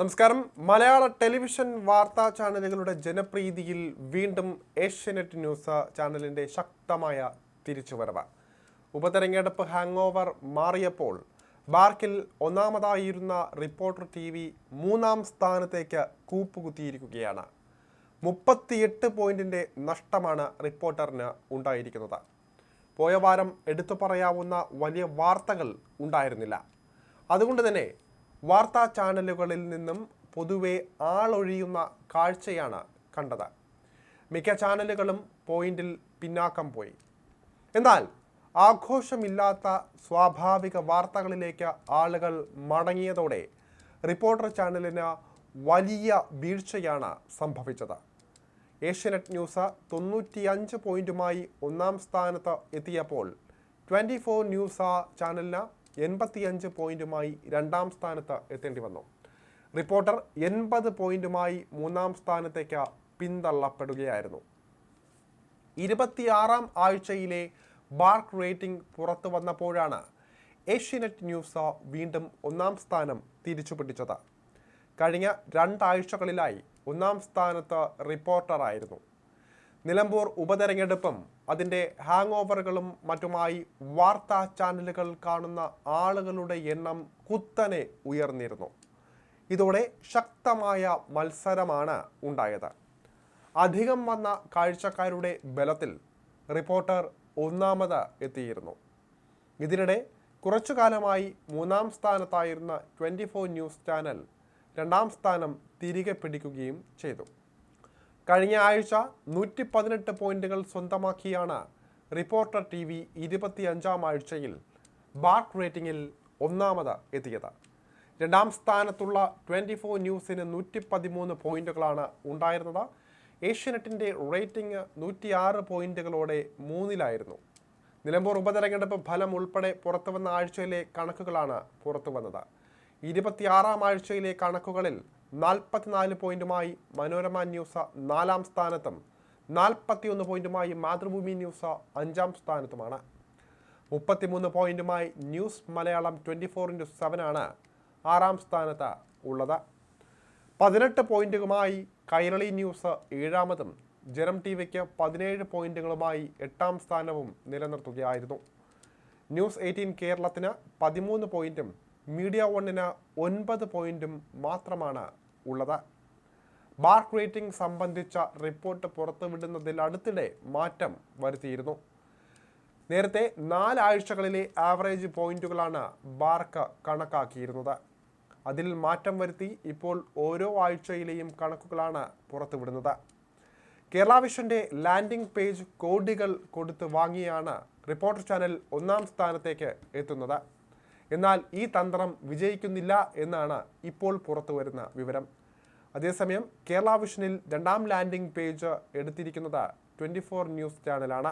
നമസ്കാരം. മലയാള ടെലിവിഷൻ വാർത്താ ചാനലുകളുടെ ജനപ്രീതിയിൽ വീണ്ടും ഏഷ്യനെറ്റ് ന്യൂസ് ചാനലിന്റെ ശക്തമായ തിരിച്ചുവരവ്. ഉപതെരഞ്ഞെടുപ്പ് ഹാങ് ഓവർ മാറിയപ്പോൾ ബാർക്കിൽ ഒന്നാമതായിരുന്ന റിപ്പോർട്ടർ ടി വി മൂന്നാം സ്ഥാനത്തേക്ക് കൂപ്പുകുത്തിയിരിക്കുകയാണ്. മുപ്പത്തിയെട്ട് പോയിന്റിന്റെ നഷ്ടമാണ് റിപ്പോർട്ടറിന് ഉണ്ടായിരിക്കുന്നത്. പോയ വാരം എടുത്തു പറയാവുന്ന വലിയ വാർത്തകൾ ഉണ്ടായിരുന്നില്ല. അതുകൊണ്ട് തന്നെ വാർത്താ ചാനലുകളിൽ നിന്നും പൊതുവെ ആളൊഴിയുന്ന കാഴ്ചയാണ് കണ്ടത്. മിക്ക ചാനലുകളും പോയിന്റിൽ പിന്നാക്കം പോയി. എന്നാൽ ആഘോഷമില്ലാത്ത സ്വാഭാവിക വാർത്തകളിലേക്ക് ആളുകൾ മടങ്ങിയതോടെ റിപ്പോർട്ടർ ചാനലിന് വലിയ വീഴ്ചയാണ് സംഭവിച്ചത്. ഏഷ്യനെറ്റ് ന്യൂസ് തൊണ്ണൂറ്റിയഞ്ച് പോയിന്റുമായി ഒന്നാം സ്ഥാനത്ത് എത്തിയപ്പോൾ ട്വന്റി ഫോർ ന്യൂസ് ചാനലിന് എൺപത്തിയഞ്ച് പോയിന്റുമായി രണ്ടാം സ്ഥാനത്ത് എത്തേണ്ടി വന്നു. റിപ്പോർട്ടർ എൺപത് പോയിന്റുമായി മൂന്നാം സ്ഥാനത്തേക്ക് പിന്തള്ളപ്പെടുകയായിരുന്നു. ഇരുപത്തിയാറാം ആഴ്ചയിലെ ബാർക്ക് റേറ്റിംഗ് പുറത്തു വന്നപ്പോഴാണ് ഏഷ്യനെറ്റ് ന്യൂസ് വീണ്ടും ഒന്നാം സ്ഥാനം തിരിച്ചുപിടിച്ചത്. കഴിഞ്ഞ രണ്ടാഴ്ചകളിലായി ഒന്നാം സ്ഥാനത്ത് റിപ്പോർട്ടറായിരുന്നു. നിലമ്പൂർ ഉപതെരഞ്ഞെടുപ്പും അതിന്റെ ഹാങ് ഓവറുകളും മറ്റുമായി വാർത്താ ചാനലുകൾ കാണുന്ന ആളുകളുടെ എണ്ണം കുത്തനെ ഉയർന്നിരുന്നു. ഇതോടെ ശക്തമായ മത്സരമാണ് ഉണ്ടായത്. അധികം വന്ന കാഴ്ചക്കാരുടെ ബലത്തിൽ റിപ്പോർട്ടർ ഒന്നാമത് എത്തിയിരുന്നു. ഇതിനിടെ കുറച്ചു കാലമായി മൂന്നാം സ്ഥാനത്തായിരുന്ന ട്വന്റി ഫോർ ന്യൂസ് ചാനൽ രണ്ടാം സ്ഥാനം തിരികെ പിടിക്കുകയും ചെയ്തു. കഴിഞ്ഞ ആഴ്ച നൂറ്റി പതിനെട്ട് പോയിന്റുകൾ സ്വന്തമാക്കിയാണ് റിപ്പോർട്ടർ ടി വി ഇരുപത്തിയഞ്ചാം ആഴ്ചയിൽ ബാർക്ക് റേറ്റിംഗിൽ ഒന്നാമത് എത്തിയത്. രണ്ടാം സ്ഥാനത്തുള്ള ട്വന്റി ഫോർ ന്യൂസിന് നൂറ്റി പതിമൂന്ന് പോയിന്റുകളാണ് ഉണ്ടായിരുന്നത്. ഏഷ്യനെറ്റിന്റെ റേറ്റിംഗ് നൂറ്റിയാറ് പോയിന്റുകളോടെ മൂന്നിലായിരുന്നു. നിലമ്പൂർ ഉപതെരഞ്ഞെടുപ്പ് ഫലം ഉൾപ്പെടെ പുറത്തുവന്ന ആഴ്ചയിലെ കണക്കുകളാണ് പുറത്തുവന്നത്. ഇരുപത്തിയാറാം ആഴ്ചയിലെ കണക്കുകളിൽ നാൽപ്പത്തിനാല് പോയിന്റുമായി മനോരമ ന്യൂസ് നാലാം സ്ഥാനത്തും നാൽപ്പത്തിയൊന്ന് പോയിന്റുമായി മാതൃഭൂമി ന്യൂസ് അഞ്ചാം സ്ഥാനത്തുമാണ്. മുപ്പത്തിമൂന്ന് പോയിന്റുമായി news Malayalam twenty four into സെവനാണ് ആറാം സ്ഥാനത്ത് ഉള്ളത്. പതിനെട്ട് പോയിന്റുകളുമായി കൈരളി ന്യൂസ് ഏഴാമതും ജനം ടി വിക്ക് പതിനേഴ് പോയിന്റുകളുമായി എട്ടാം സ്ഥാനവും നിലനിർത്തുകയായിരുന്നു. ന്യൂസ് എയ്റ്റീൻ കേരളത്തിന് പതിമൂന്ന് പോയിന്റും മീഡിയ വണ്ണിന് ഒൻപത് പോയിന്റും മാത്രമാണ് ഉള്ളത്. ബാർക്ക് റേറ്റിംഗ് സംബന്ധിച്ച റിപ്പോർട്ട് പുറത്തുവിടുന്നതിൽ അടുത്തിടെ മാറ്റം വരുത്തിയിരുന്നു. നേരത്തെ നാലാഴ്ചകളിലെ ആവറേജ് പോയിന്റുകളാണ് ബാർക്ക് കണക്കാക്കിയിരുന്നത്. അതിൽ മാറ്റം വരുത്തി ഇപ്പോൾ ഓരോ ആഴ്ചയിലെയും കണക്കുകളാണ് പുറത്തുവിടുന്നത്. കേരള വിഷന്റെ ലാൻഡിംഗ് പേജ് കോടികൾ കൊടുത്ത് വാങ്ങിയാണ് റിപ്പോർട്ടർ ചാനൽ ഒന്നാം സ്ഥാനത്തേക്ക് എത്തുന്നത്. എന്നാൽ ഈ തന്ത്രം വിജയിക്കുന്നില്ല എന്നാണ് ഇപ്പോൾ പുറത്തു വരുന്ന വിവരം. അതേസമയം കേരള വിഷനിൽ രണ്ടാം ലാൻഡിംഗ് പേജ് എടുത്തിരിക്കുന്നത് ട്വന്റി ഫോർ ന്യൂസ് ചാനലാണ്.